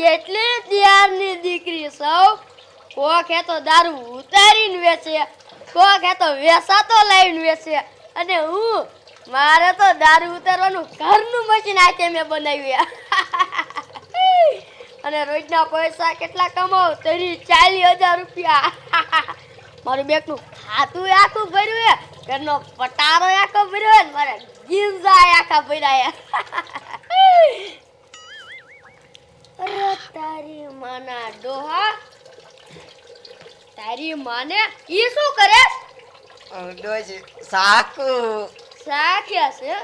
કેટલી ત્યારની દીકરી સૌ? કોક હે તો દારૂ ઉતારીને વેચે, કોક હે તો વેસાતો લાવીને વેચે. અને હું, મારે તો દારૂ ઉતારવાનું ઘરનું મશીન આજે મેં બનાવ્યું અને રોજના પૈસા કેટલા કમાવ તરી ચાલીસ હજાર રૂપિયા. મારું બેગનું ખાતું આખું ભર્યું હે ઘરનો પટારો આખો ભર્યો હે મારા ગીંજા આખા ભર્યા તારી માના ડોહા. તારી માને ઈ શું કરે ડોજી સાકુ. સાખ્યા છે?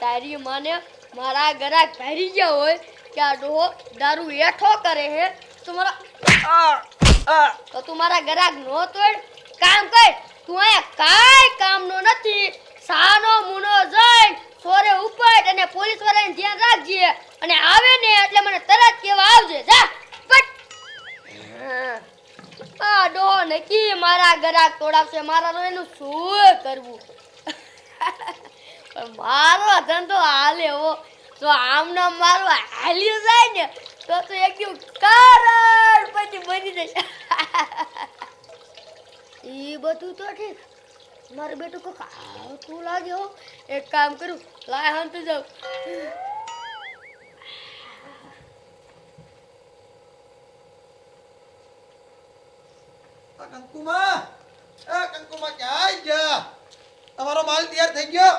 તારી માને મારા ગરાક ભરી ગયા હોય કે આ ડોહો દારૂ એઠો કરે હે? તો મારા તો તું મારા ગરાક નો તોડ. કામ કર. તું અહીંયા કાંઈ કામનો નથી. સાનો મુનો જઈ સોરે ઉપાડ અને પોલીસ વાળાને ગરાક તોડાવશે, મારા તો એનું શું કરવું? પણ મારો ધંધો હાલે હો. જો આમને મારું હાલ્યું જાય ને, તો તો એકદમ કરોડ પછી બની જશે. એ બધું તો ઠીક. મારું બેટું કોક આવતું લાગે હો. એક કામ કરું, લાય હંત જાઉં. કંકુમાં એ કંકુમાં ક્યાં ગયા તમારો માલ તૈયાર થઈ ગયો.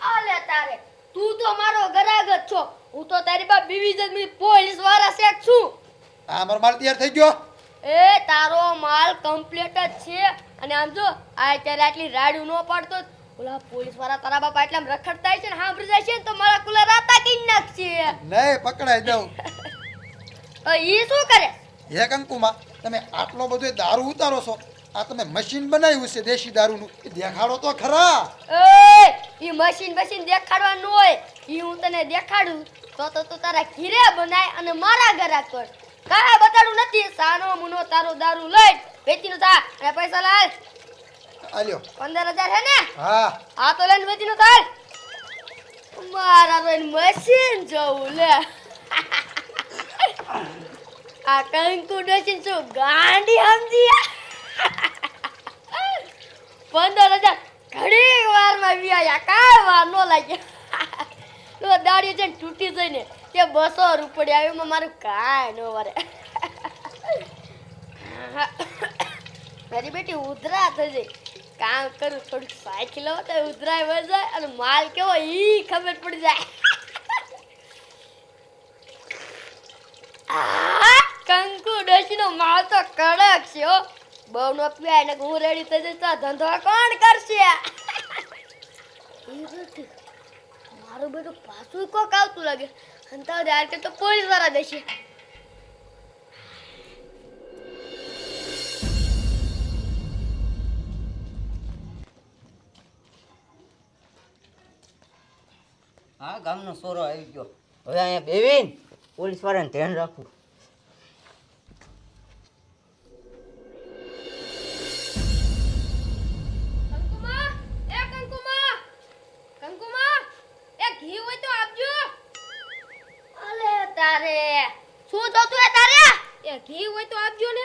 આલે તારે. તું તો મારો ગરાગ જ છો. હું તો તારી બા બીવી જમી પોલીસવાળા શેક છું. આ મારો માલ તૈયાર થઈ ગયો. એ તારો માલ કમ્પ્લીટ જ છે. અને આમ જો આ અત્યારે આટલી રાડું ન પાડતો ઓલા પોલીસવાળા તારા બાપા એટલે રખડતા છે ને સાંભળી જાય છે ને તો મારા કુલા રાતા કઈ નાખશે. નહીં પકડાઈ દઉં. એ શું કરે? હે કંકુમાં તમે આટલો બધો દારૂ ઉતારો છો. આ તમે મશીન બનાવ્યું છે દેશી દારૂનું. એ દેખાડો તો ખરા. એ ઈ મશીન મશીન દેખાડવાનું હોય. ઈ હું તને દેખાડું. તો તો તું તારા ઘીરે બનાય અને મારા ઘરે કર. કાંઈ બતાડું નથી. સાનો મુનો તારો દારૂ લઈ. વેચીનો થા. અને પૈસા લાલ. આલ્યો પંદર હજાર હે ને? હા. આ તો લઈને વેચીનો થાલ. મારા તો મશીન જોવું લે. આ કંકુ ડોસીન શું ગાંડી સમજી? પંદર હજાર. ઘણી વારમાં વ્યાયા. કાંઈ વાર ન લાગ્યા. દાડી છે ને તૂટી જઈને તે બસો રૂપિયા એમાં મારું કાંઈ ન વરે. મારી બેટી ઉધરા થઈ જાય કામ કરું, થોડીક સાયકલ તો ઉધરાય વહી જાય અને માલ કેવો ઈ ખબર પડી જાય. કંકુ ડોશીનો માલ તો કડક છે હો. બહુ નો પીવાય ને હું રેડી થઈ જતો ધંધો કોણ કરશે? મારું બેટું પાછું કોક આવતું લાગે. અંતા યાર કે તો પોલીસવાળા દેશે. હા, ગામનો સોરો આવી ગયો. હવે અહીંયા બેવીન પોલીસ વાળાને ધ્યાન રાખવું. તારે? શું જોતું હે તારે? એ ઘી હોય તો આપજો ને.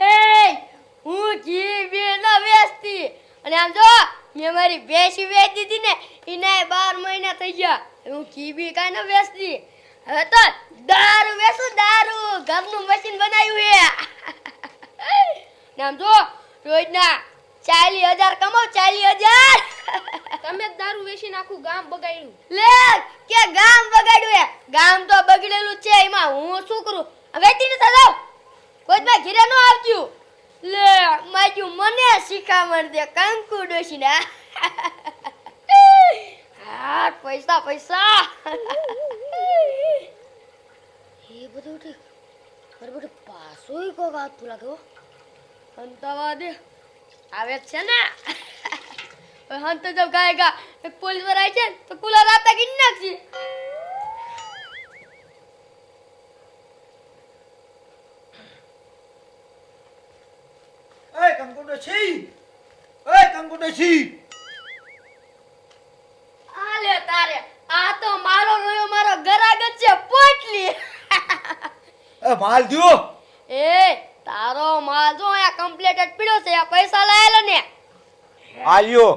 એ હું ઘી બે ન વેચતી. અને આમ જો મેં મારી ભેંસી વેચી દીધી ને એને બાર મહિના થઈ ગયા. હું ઘી બી કાંઈ ન વેચતી. હવે તો દારૂ વેચું દારૂ. ઘરનું મશીન બનાવ્યું હે. ને આમ જો રોજના ચાલીસ હજાર કમાવ ચાલીસ હજાર. તમે જ દારૂ વેચીને આખું ગામ બગાડ્યું. લે, કે ગામ બગાડ્યું એ? ગામ તો બગડેલું છે, એમાં હું શું કરું? વેચી ને થતો કોઈ ભાઈ ઘીરે ન આવજો લે, માજુ, મને શીખામણ દે, કંકુ ડોશીને. હા, પૈસા પૈસા. એ બધું ઠીક. પર બધું પાછું કોક આવતું લાગે હો. અંતવા આવે છે ને. હંત જબ ગાયગા એક પોલીસવાળા આવે છે ને તો કુલા રાતા ગીન નાખશે એ કંકુડો છી. એ કંકુડો છી. આલે તારે આ તો બાટલી એ માલ દ્યો. એ તારો માલ જો આ કમ્પ્લીટ જ પીડ્યો છે આ પૈસા લાયેલો ને. આલ્યો.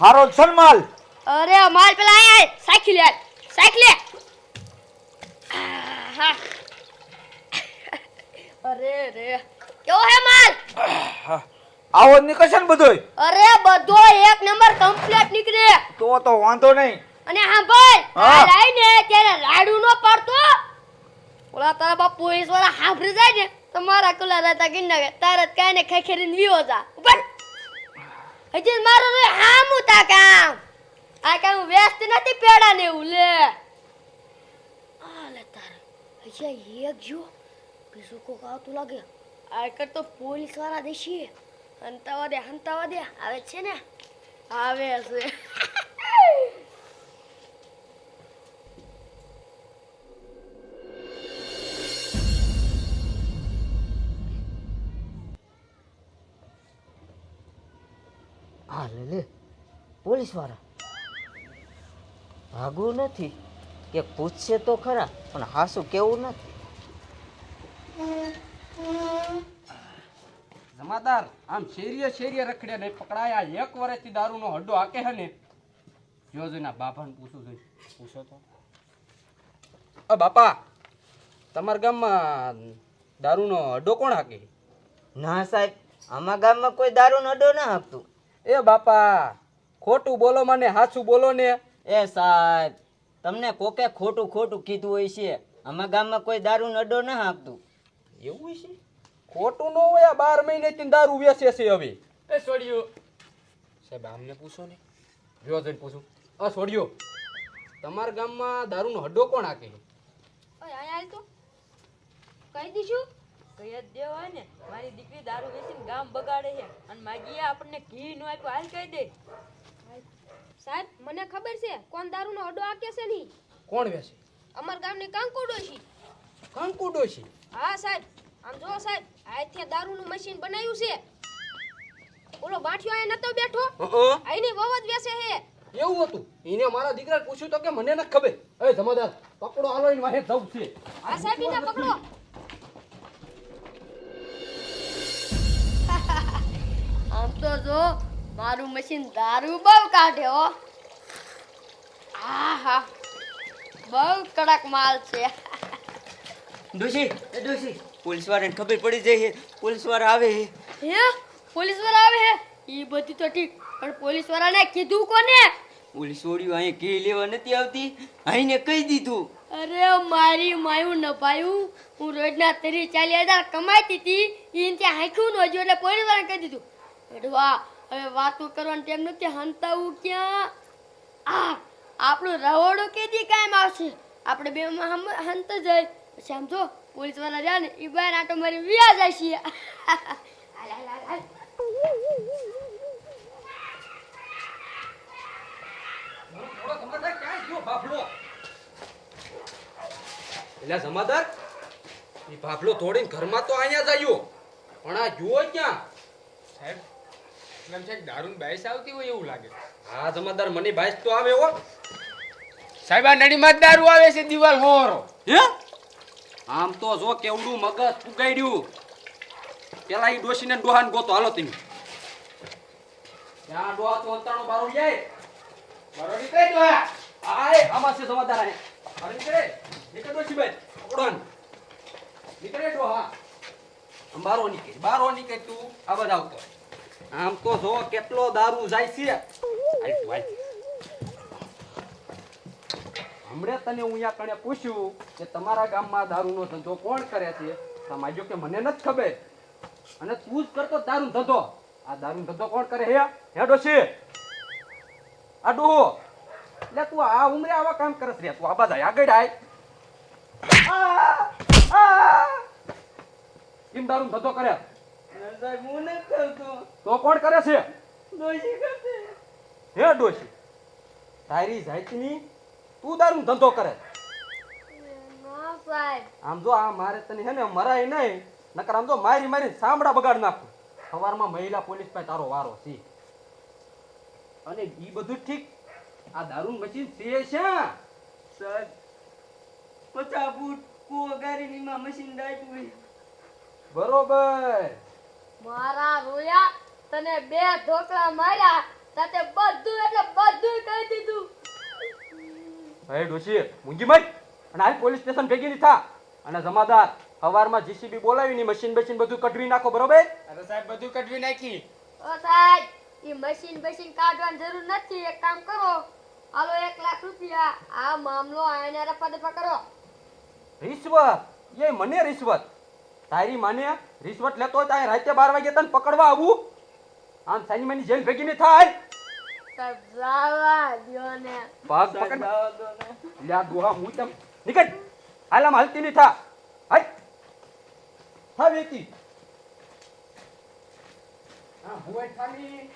હારો છે માલ? અરે માલ પેલા અહીંયા આય. સાયકલ યાર સાયકલ લે. અરે રે કેવો હે માલ? આવો નીકળશે ને બધોય. અરે બધો એક નંબર કમ્પ્લીટ નીકળે. તો તો વાંધો નહીં. અને હા. ભાઈ. આ લાઈને ત્યારે રાડુ નો પડતો. ઓલા તારા બાપ પોલીસવાળા હાંભળી જાય ને તમારા કુલા રહેતા ગિન્ના તારે કઈ ને ખેખેરીને વિયો જા. ઉપર હજી મારો રે હામું તા કામ. આ કામ વ્યસ્ત નથી પેડા ને એવું લે. આ લે તારે. હજી એક જો બીજું કોક આવતું લાગે. આ કર તો પોલીસવાળા દેશી. હંતાવા દે હંતાવા દે. આવે છે ને? આવે છે. હા લે લે પોલીસવાળા. ભાગવું નથી. કે પૂછશે તો ખરા પણ હાસું કેવું નથી. જમાદાર આમ શેરીએ શેરીએ રખડ્યા નહીં પકડાયા. એક વર્ષથી દારૂનો હડ્ડો હાકે હે ને? જો જોઈને બાપાને પૂછું જોઈ પૂછો તો. અ બાપા તમારા ગામમાં દારૂનો હડ્ડો કોણ હાકે? ના સાહેબ આમાં ગામમાં કોઈ દારૂનો અડ્ડો ના આપતું એ બાપા ખોટું બોલો મને હાચું બોલો ને. એ સાહેબ તમને કોકે ખોટું ખોટું કીધું હોય છે અમારા ગામમાં કોઈ દારૂનો અડ્ડો ના હાંકતું. એવું છે? ખોટું ન હોય આ બાર મહિનેથી દારૂ વેચે છે હવે. એ છોડ્યો સાહેબ આમને પૂછો ને. જો જઈને પૂછું. અ છોડ્યો તમારા ગામમાં દારૂનો હડ્ડો કોણ હાકે ઓય અહીંયા તો. કહી દીધું? કઈ જ દેવાય ને. મારી દીકરી દારૂ વેચીને ગામ બગાડે છે. અને માગીએ આપણને ઘી નો આપ્યો. હાલ કહી દે. સાહેબ મને ખબર છે કોણ દારૂનો અડો આકે છે નહીં? કોણ વેચે? અમાર ગામની કંકુડો છે. કંકુ છે? હા સાહેબ. આમ જો સાહેબ આથી દારૂનું મશીન બનાવ્યું છે. ઓલો બાઠિયો આય નતો બેઠો? આઈની વવ જ વેસે હે એવું હતું. એને મારા દીકરા પૂછ્યું તો કે મને ન ખબર. એ જમાદાર પકડો હાલો એને વાહે જવું છે. હા સાહેબ એને પકડો. આમ તો જો મારું મશીન દારૂ બહુ કાઢે હો. આહા બહુ કડક માલ છે. ડોશી એ ડોશી પોલીસ વાળાને ખબર પડી જાય છે પોલીસવાળા આવે છે. હે પોલીસવાળા આવે હે ઈ બધી તો ઠીક પણ પોલીસ વાળાને કીધું કોને? પોલીસ વાળીઓ અહીં કે લેવા નથી આવતી અહીંને કહી દીધું. અરે મારી માયું નભાયું હું રોજના તરી ચાલી હજાર કમાતી હતી ઈ ત્યાં હાંખ્યું ન હજુ એટલે પોલીસ વાળાને કહી દીધું. એડવા હવે વાતો કરવાનું તેમ નથી. હંતાવું ક્યાં? આ આપણું રવોડો કેદી કાયમ આવશે? આપણે બે હંત જાય. પછી આમ જો પોલીસવાળા રહ્યા ને એ બાય આટો મારી વ્યા જાય છે. હાલ, હાલ, હાલ, હાલ. એટલે જમાદાર એ તોડીને ઘરમાં તો અહીંયા જ આવ્યો પણ આ જુઓ ક્યાં? સાહેબ એમ છે દારૂની બાઈસ આવતી હોય એવું લાગે. હા જમાદાર મને બાઈસ તો આવે હો. સાહેબ આ નળીમાં દારૂ આવે છે દિવાલ હોરો. હે? આમ તો જો કેવડું મગજ ફુગાડ્યું પેલા ઈ ડોસીને ડોહાન ગોતો. હાલો તમે. ત્યાં ડોહા તો અંતાણો બારું જાય બારો નીકળે ડોહા આય આમાં છે સમાધાન આય અરે નીકળે. નીકળે ડોસી ભાઈ પકડો નીકળે ડોહા. બારો નીકળે. બારો નીકળે તું. આ બધા આવતો આમ તો જો કેટલો દારૂ જાય છે. હમણાં તને હું અહીંયા કણે પૂછ્યું કે તમારા ગામમાં દારૂનો ધંધો કોણ કરે છે? તો કે મને નથી ખબર. અને તું જ કરતો દારૂ ધંધો. આ દારૂ ધંધો કોણ કરે હે? હે ડોશી આ ડોહો. એટલે તું આ ઉમરે આવા કામ કરસ રે. તું આ બધા આગળ આય! કેમ દારૂ ધંધો કરે? સાહેબ હું નથી કરતો. તો કોણ કરે છે? ડોશી કરશે. હે ડોશી તારી જાતની તું દારૂ ધંધો કરે. આમ જો આ મારે તને હે ને મરાય નહીં નકર આમ જો મારી મારી સાંભળા બગાડ નાખું. સવારમાં મહિલા પોલીસ પાસે તારો વારો છે. અને ઈ બધું ઠીક આ દારૂ મશીન છે છે. સર પચાસ ફૂટ કૂવો ગારીને એમાં મશીન દાટ્યું બરોબર. મારા રોયા તને બે ઢોકળા માર્યા તાતે બધું એટલે બધું કહી દીધું. હે ડોશી મૂંગી મત અને હાલ પોલીસ સ્ટેશન ભેગી ની થા. અને જમાદાર હવારમાં જીસીબી બોલાવીને મશીન બશીન બધું કઢવી નાખો બરોબર? અરે સાહેબ બધું કટવી નાખી. ઓ સાહેબ ઈ મશીન બશીન કાઢવાની જરૂર નથી. એક કામ કરો હાલો એક લાખ રૂપિયા. આ મામલો આઈને રફા દફા કરો. રિશ્વત? એ મને રિશ્વત? તારી માને રિશ્વત લેતો હોય તો અહીં રાતે બાર વાગે તને પકડવા આવું. આમ સાની માની જેલ ભેગી ની થાય. ભાગ પકડ. લ્યા દોહા હું તમ નીકળ. હાલ આમ હાલતી નહીં થા. હાય હા વેતી હા હું થાની